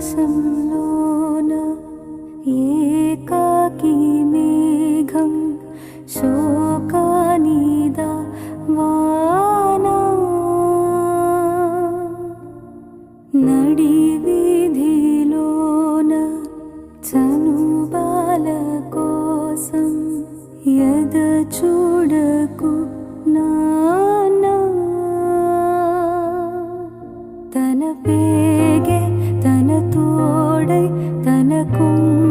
ఆకాశంలోన ఏకాకి మేఘం శోకానిదా వానా. నడి వీధిలోన చనుబాల కోసం ఎద చూడకు నానా. తన పేగ kadai tanakung